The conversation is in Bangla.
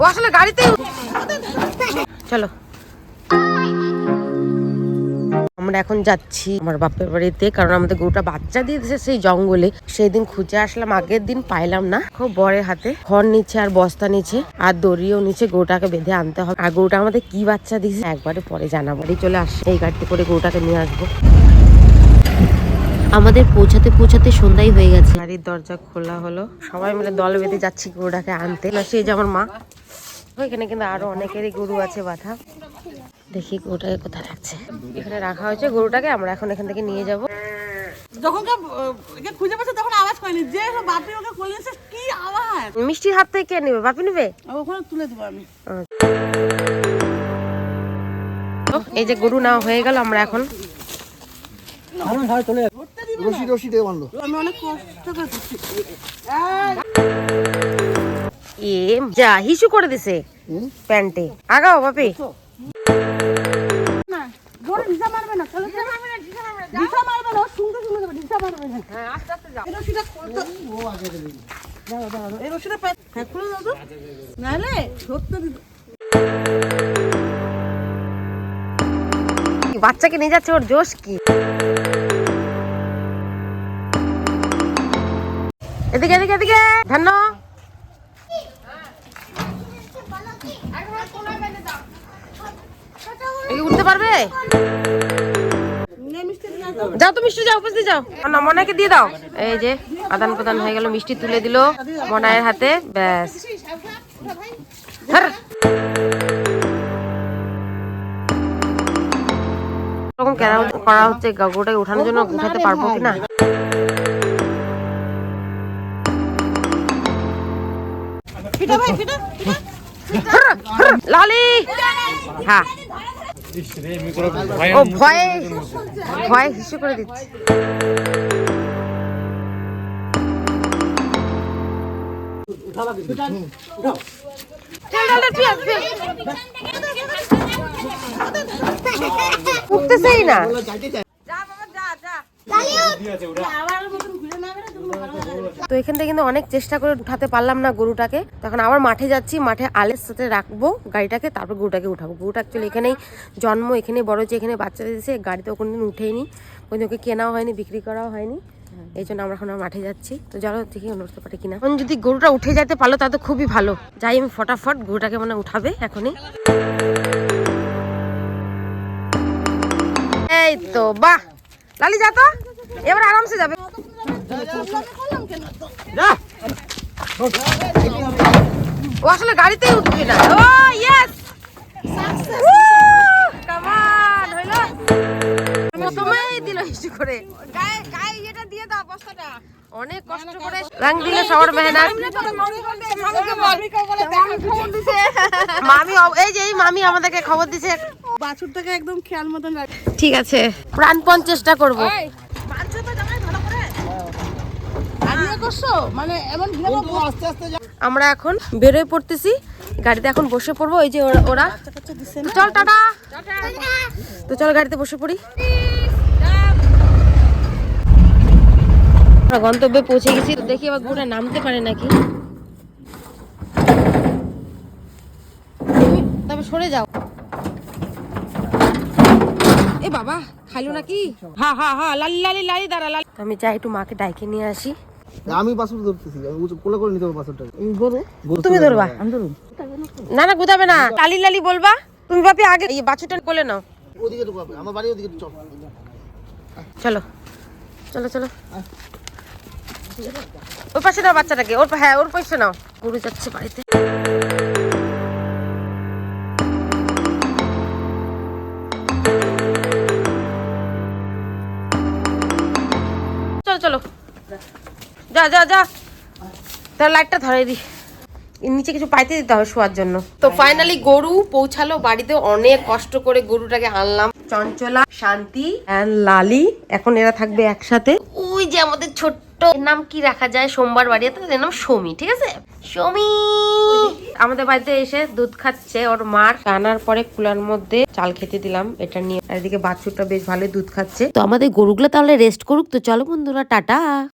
ও আসলে গাড়িতে চলো। আমরা এখন যাচ্ছি আমার বাপের বাড়িতে, কারণ আমাদের গরুটা বাচ্চা দিয়ে দিয়েছে সেই জঙ্গলে। সেই দিন খুঁজে আসলাম, আগের দিন পাইলাম না। খুব বরের হাতে। খড় নিচ্ছে আর বস্তা নিচ্ছে, আর দড়িও নিচে গরুটাকে বেঁধে আনতে হবে। আর গরুটা আমাদের কি বাচ্চা দিয়েছে, একবারে পরে জানাব। চলে আসছে এই গাড়িতে করে গরুটাকে নিয়ে আসব। আমাদের পৌঁছাতে পৌঁছাতে সন্ধ্যাই হয়ে গেছে। গাড়ির দরজা খোলা হলো। সবাই মিলে দল বেঁধে যাচ্ছি গরুটাকে আনতে। না সেই যে আমার মা ওইখানে কিন্তু আরও অনেকেরই গরু আছে বাধা। দেখি গরুটাকে কোথায় রাখছে। এখানে রাখা হয়েছে গরুটাকে আমরা এখন এখান থেকে নিয়ে যাব। যখন কে, আহ, একে খুঁজে পাচ্ছে তখন আওয়াজ করেনি। যে বাপি ওকে কোলে কি আওয়াজ? মিষ্টির হাত থেকে কে নেবে? বাপি নেবে? ওখানে তুলে দেবো আমি। তো, এই যে গরু নেওয়া হয়ে গেল আমরা এখন রশি রশি দিয়ে বাঁধলো আমি অনেক কষ্ট করছি এ যা হিসু করে দিছে প্যান্টে। আগাও বাপি। না জোরে ঢিসা মারবে না চলো ঢিসা মারবে না ঢিসা মারবে না ঢিসা মারবে না ও শুনতে শুনতে যাবে ঢিসা মারবে না। হ্যাঁ আস্তে আস্তে যাও। এই রশিটা খুলতে দাঁড়াও দাঁড়াও এই রশিটা হ্যাঁ খুলে দাও তো। নাহলে ধরতে বাচ্চাকে নিয়ে যাচ্ছে ওর জোশ কি? এদিকে এদিকে এদিকে। ধান্য। উঠতে পারবে? যাও তো মিষ্টি, যাও, উপস্থিত, যাও। না দিয়ে দাও। এই যে, আদান প্রদান হয়ে গেল, মিষ্টি তুলে দিল মনায়ের হাতে। ব্যাস। এরকম কেনা করা হচ্ছে গরুটাকে উঠানোর জন্য উঠাতে পারব কিনা ফিটা ভাই ফিটা লালি। হ্যাঁ। ও ভয়ে ভয়ে হিসু করে দিচ্ছে। উঠতেছেই না। তো এখান থেকে কিন্তু অনেক চেষ্টা করে উঠাতে পারলাম না গরুটাকে তখন আবার মাঠে যাচ্ছি মাঠে আলের সাথে রাখব গাড়িটাকে তারপর গরুটাকে উঠাবো গরুটা অ্যাকচুয়ালি এখানেই জন্ম এখানেই বড় হচ্ছে এখানে বাচ্চা দিয়েছে গাড়িতে কোনোদিন উঠেইনি কোনোদিন ওকে কেনাও হয়নি বিক্রি করাও হয়নি এই জন্য আমরা এখন আর মাঠে যাচ্ছি তো চলো দেখি উঠতে পারে কিনা এখন যদি গরুটা উঠে যেতে পারল তাহলে তো খুবই ভালো যাই আমি ফটাফট গরুটাকে মানে উঠাবে এখনই এই তো বাহ লালি যা তো এবার আরামসে যাবে ও আসলে গাড়িতেই উঠবে না। ও ইয়েস কামান হইল। প্রথমেই দিল হিসু করে। গায়ে গায়ে এটা দিয়ে দাও বস্তাটা অনেক কষ্ট করে রং দিলে সবার মেহনত মামি এই যে এই মামি আমাদেরকে খবর দিছে। বাছুরটাকে একদম খেয়াল মতন ঠিক আছে। প্রাণপণ চেষ্টা করব আমিও করছ মানে এমন ঘিরে আস্তে আস্তে যা আমরা এখন বেরোয় পড়তেছি। গাড়িতে এখন বসে পড়ব। ওই যে ওরা- ওরা চল টাটা। তো চল গাড়িতে বসে পড়ি। আমরা গন্তব্যে পৌঁছে গেছি। তো দেখি এবার ঘোড়া নামতে পারে নাকি। তুমি তবে সরে যাও। এ বাবা খাইলো নাকি? হা হা হা লালি লালি লালি দাঁড়া লালি। আমি যাই একটু মাকে ডাইকে নিয়ে আসি। আমি বাসুর ধরতেছি আমি কোলে করে নিতে হবে বাসুরটা। গরু গরু তুমি ধরবা না না গুদাবে না। লালি লালি বলবা। তুমি বাপি আগে এই বাছুরটা কোলে নাও। ওদিকে তো পাবে আমার বাড়ি ওদিকে চল। চলো। চলো চলো। ওর পাশে নাও বাচ্চাটাকে। ওর হ্যাঁ ওর পাশে নাও। গরু যাচ্ছে বাড়িতে। যা যা যা। তার লাইটটা ধরে দি। এর নিচে কিছু পাইতে দিতে হবে শোয়ার জন্য। তো ফাইনালি গরু পৌঁছালো বাড়িতে অনেক কষ্ট করে গরুটাকে আনলাম। চঞ্চলা শান্তি অ্যান্ড লালি এখন এরা থাকবে একসাথে। ওই যে আমাদের ছোট্ট নাম কি রাখা যায়? সোমবার বাড়ি তো এর নাম সমি ঠিক আছে? সমি! আমাদের বাড়িতে এসে দুধ খাচ্ছে ওর মার। আনার পরে কুলার মধ্যে চাল খেতে দিলাম এটা নিয়ে। এদিকে বাছুরটা বেশ ভালোই দুধ খাচ্ছে। তো আমাদের গরুগুলো তাহলে রেস্ট করুক তো চলো বন্ধুরা টাটা!